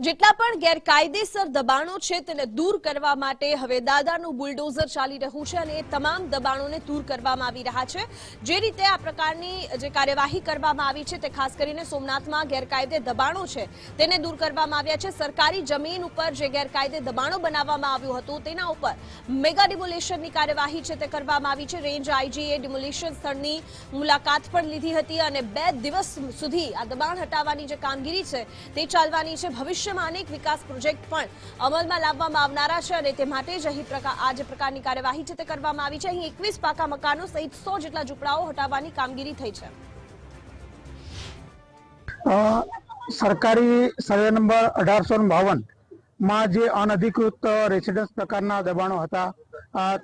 જેટલા પણ ગેરકાયદેસર દબાણો છે તેને દૂર કરવા માટે હવે દાદાનું બુલડોઝર ચાલી રહ્યું છે અને તમામ દબાણોને દૂર કરવામાં આવી રહ્યા છે. જે રીતે આ પ્રકારની જે કાર્યવાહી કરવામાં આવી છે તે ખાસ કરીને સોમનાથમાં ગેરકાયદે દબાણો છે તેને દૂર કરવામાં આવ્યા છે. સરકારી જમીન ઉપર જે ગેરકાયદે દબાણો બનાવવામાં આવ્યું હતું તેના ઉપર મેગા ડિમોલેશનની કાર્યવાહી છે તે કરવામાં આવી છે. રેન્જ આઈજીએ ડિમોલેશન સ્થળની મુલાકાત પણ લીધી હતી અને બે દિવસ સુધી આ દબાણ હટાવવાની જે કામગીરી છે તે ચાલવાની છે. ભવિષ્યમાં અનેક વિકાસ પ્રોજેક્ટ પણ અમલમાં લાવવામાં આવનારા છે અને તે માટે જ અહીં આ જે પ્રકારની કાર્યવાહી છે તે કરવામાં આવી છે. અહીં એકવીસ પાકા મકાનો સહિત સો જેટલા ઝૂંપડાઓ હટાવવાની કામગીરી થઈ છે. સરકારી સર્વે નંબર અઢારસો બાવનમાં જે અનધિકૃત રેસિડન્સ પ્રકારના દબાણો હતા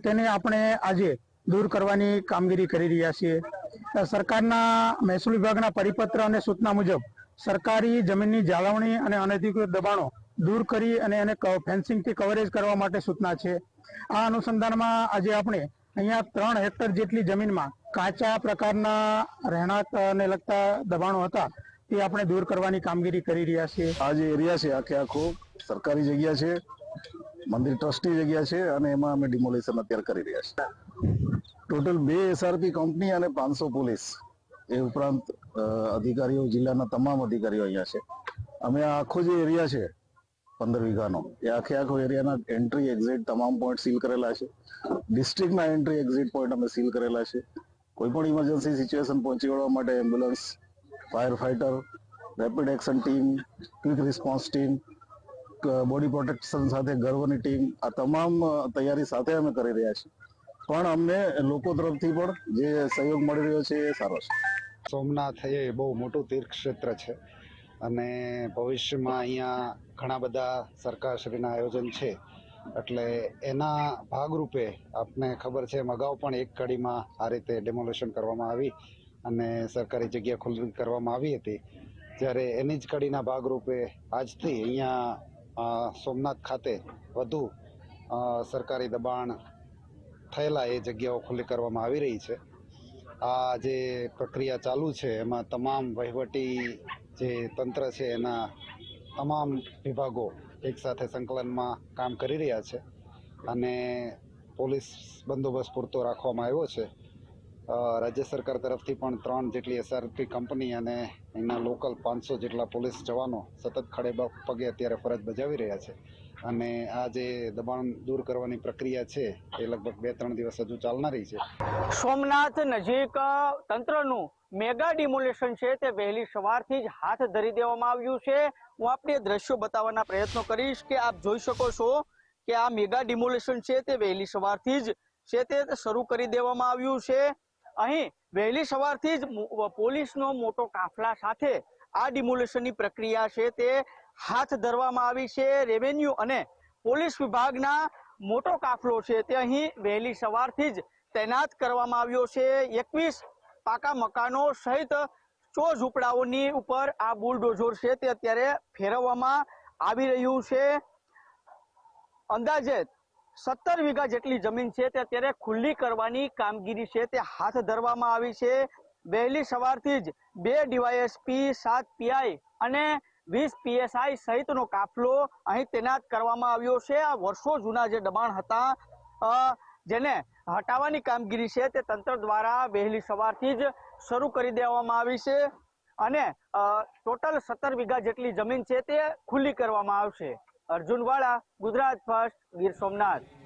તેને આપણે આજે દૂર કરવાની કામગીરી કરી રહ્યા છીએ. સરકારના મહેસૂલ વિભાગના પરિપત્ર અને સૂચના મુજબ સરકારી જમીનની જાળવણી અને અનધિકૃત દબાણો દૂર કરી અને એને ફેન્સિંગથી કવરેજ કરવા માટે સૂચના છે. આ અનુસંધાનમાં આજે આપણે અહીંયા ત્રણ હેક્ટર જેટલી જમીનમાં કાચા પ્રકારના રહેણાંકને લગતા દબાણો હતા તે આપણે દૂર કરવાની કામગીરી કરી રહ્યા છીએ. આ જે એરિયા છે, આખે આખો સરકારી જગ્યા છે, મંદિર ટ્રસ્ટી જગ્યા છે અને એમાં અમે ડિમોલેશન અત્યારે કરી રહ્યા છીએ. ટોટલ બે એસઆરપી કંપની અને પાંચસો પોલીસ. એ ઉપરાંત અધિકારીઓ, જિલ્લાના તમામ અધિકારીઓ અહીંયા છે. અમે આખો જે એરિયા છે, પંદર વીઘાનો, એ આખે આખો એરિયાના એન્ટ્રી એક્ઝિટ તમામ પોઈન્ટ સીલ કરેલા છે. ડિસ્ટ્રિક્ટના એન્ટ્રી એક્ઝિટ પોઈન્ટ અમે સીલ કરેલા છે. કોઈ પણ ઇમરજન્સી સિચ્યુએશન પહોંચી વળવા માટે ambulance fire fighter rapid action team quick response team body protection સાથે ગર્વની ટીમ આ તમામ તૈયારી સાથે અમે કરી રહ્યા છીએ. પણ અમને લોકો તરફથી પણ જે સહયોગ મળી રહ્યો છે એ સારો છે. સોમનાથ એ બહુ મોટું તીર્થ ક્ષેત્ર છે અને ભવિષ્યમાં અહીંયા ઘણા બધા સરકારશ્રીના આયોજન છે. એટલે એના ભાગરૂપે આપને ખબર છે એમ અગાઉ પણ એક કડીમાં આ રીતે ડેમોલેશન કરવામાં આવી અને સરકારી જગ્યા ખુલ્લી કરવામાં આવી હતી. જ્યારે એની જ કડીના ભાગરૂપે આજથી અહીંયા સોમનાથ ખાતે વધુ સરકારી દબાણ થયેલા એ જગ્યાઓ ખુલ્લી કરવામાં આવી રહી છે. આ જે પ્રક્રિયા ચાલુ છે, એમાં તમામ વહીવટી જે તંત્ર છે, એના તમામ વિભાગો એકસાથે સંકલનમાં કામ કરી રહ્યા છે. અને પોલીસ બંદોબસ્ત પૂરતો રાખવામાં આવ્યો છે. રાજ્ય સરકાર તરફથી પણ ત્રણ જેટલી એસઆરપી કંપની અને એના લોકલ પાંચસો જેટલા પોલીસ જવાનો સતત ખડે પગે અત્યારે ફરજ બજાવી રહ્યા છે. અને આ જે દબાણ દૂર કરવાની પ્રક્રિયા છે, એ લગભગ બે ત્રણ દિવસ હજુ ચાલનારી છે. સોમનાથ નજીક તંત્રનું મેગા ડિમોલેશન છે, તે વહેલી સવારથી જ હાથ ધરી દેવામાં આવ્યું છે. હું આપને દ્રશ્યો બતાવવાના પ્રયત્નો કરીશ કે આપ જોઈ શકો છો કે આ મેગા ડિમોલેશન છે, તે વહેલી સવારથી જ છે, તે શરૂ કરી દેવામાં આવ્યું છે. અહીં વહેલી સવારથી જ પોલીસનો મોટો કાફલા સાથે આ ડિમોલેશનની પ્રક્રિયા છે તે હાથ ધરવામાં આવી છે. રેવન્યુ અને પોલીસ વિભાગના મોટો કાફલો છે તે અહીં વહેલી સવારથી જ તૈનાત કરવામાં આવ્યો છે. એકવીસ પાકા મકાનો સહિત સો ઝૂંપડાઓની ઉપર આ બુલડોઝર છે તે અત્યારે ફેરવવામાં આવી રહ્યું છે. અંદાજે સત્તર વીઘા જેટલી જમીન છે તે અત્યારે ખુલ્લી કરવાની કામગીરી છે. તે હાથ ધરવામાં આવી છે. વહેલી સવારથી જ બે ડીવાયએસપી, સાત પીઆઈ અને વીસ પીએસઆઈ સહિતનો કાફલો અહીં તૈનાત કરવામાં આવ્યો છે. આ વર્ષો જૂના જે દબાણ હતા જેને હટાવવાની કામગીરી છે તે તંત્ર દ્વારા વહેલી સવારથી જ શરૂ કરી દેવામાં આવી છે અને ટોટલ સત્તર વીઘા જેટલી જમીન છે તે ખુલ્લી કરવામાં આવશે. અર્જુન વાળા ગુજરાત ફર્સ્ટ ગીર સોમનાથ.